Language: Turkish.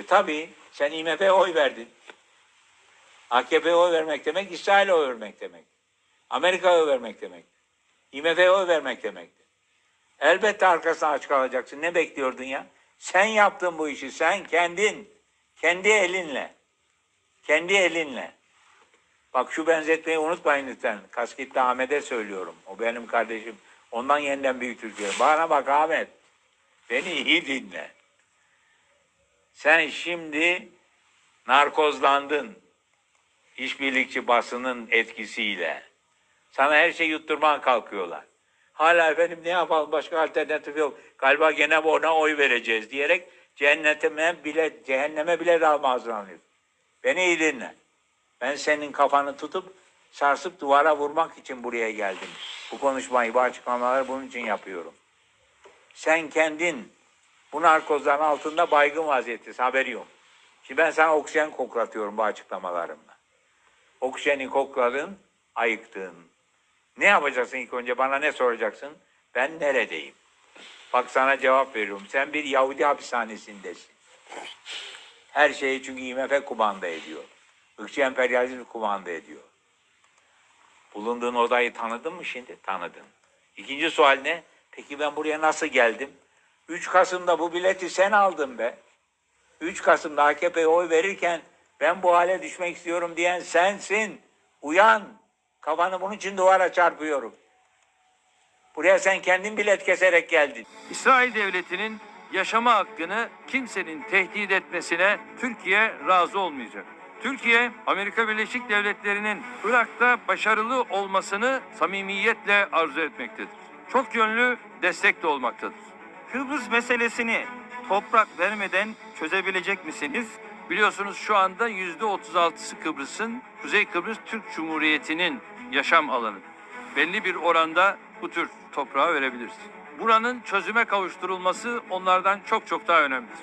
E, tabii sen IMF'ye oy verdin. AKP'ye oy vermek demek İsrail'e oy vermek demek. Amerika'ya oy vermek demek. IMF'ye oy vermek demektir. Elbette arkasına aç kalacaksın. Ne bekliyordun ya? Sen yaptın bu işi. Sen kendin. Kendi elinle. Kendi elinle. Bak şu benzetmeyi unutmayın lütfen. Kasketli Ahmet'e söylüyorum. O benim kardeşim. Ondan yeniden büyük Türkiye. Bana bak Ahmet. Beni iyi dinle. Sen şimdi narkozlandın. İşbirlikçi basının etkisiyle. Sana her şeyi yutturmaya kalkıyorlar. Hala efendim ne yapalım başka alternatif yok. Galiba gene ona oy vereceğiz diyerek cehenneme bile, cehenneme bile dalma hazırlanıyor. Beni iyi dinle. Ben senin kafanı tutup sarsıp duvara vurmak için buraya geldim. Bu konuşmayı, bu açıklamaları bunun için yapıyorum. Sen kendin bu narkozların altında baygın vaziyettesin, haberi yok. Şimdi ben sana oksijen koklatıyorum bu açıklamalarımla. Oksijeni kokladın, ayıktın. Ne yapacaksın ilk önce? Bana ne soracaksın? Ben neredeyim? Bak sana cevap veriyorum. Sen bir Yahudi hapishanesindesin. Her şeyi çünkü IMF kumanda ediyor. Irkçı emperyalizm kumanda ediyor. Bulunduğun odayı tanıdın mı şimdi? Tanıdın. İkinci sual ne? Peki ben buraya nasıl geldim? 3 Kasım'da bu bileti sen aldın be. 3 Kasım'da AKP'ye oy verirken ben bu hale düşmek istiyorum diyen sensin. Uyan. Kafanı bunun için duvara çarpıyorum. Buraya sen kendin bilet keserek geldin. İsrail devletinin yaşama hakkını kimsenin tehdit etmesine Türkiye razı olmayacak. Türkiye, Amerika Birleşik Devletleri'nin Irak'ta başarılı olmasını samimiyetle arzu etmektedir. Çok yönlü destek de olmaktadır. Kıbrıs meselesini toprak vermeden çözebilecek misiniz? Biliyorsunuz şu anda yüzde 36'sı Kıbrıs'ın, Kuzey Kıbrıs Türk Cumhuriyeti'nin yaşam alanı. Belli bir oranda bu tür toprağı verebiliriz. Buranın çözüme kavuşturulması onlardan çok çok daha önemlidir.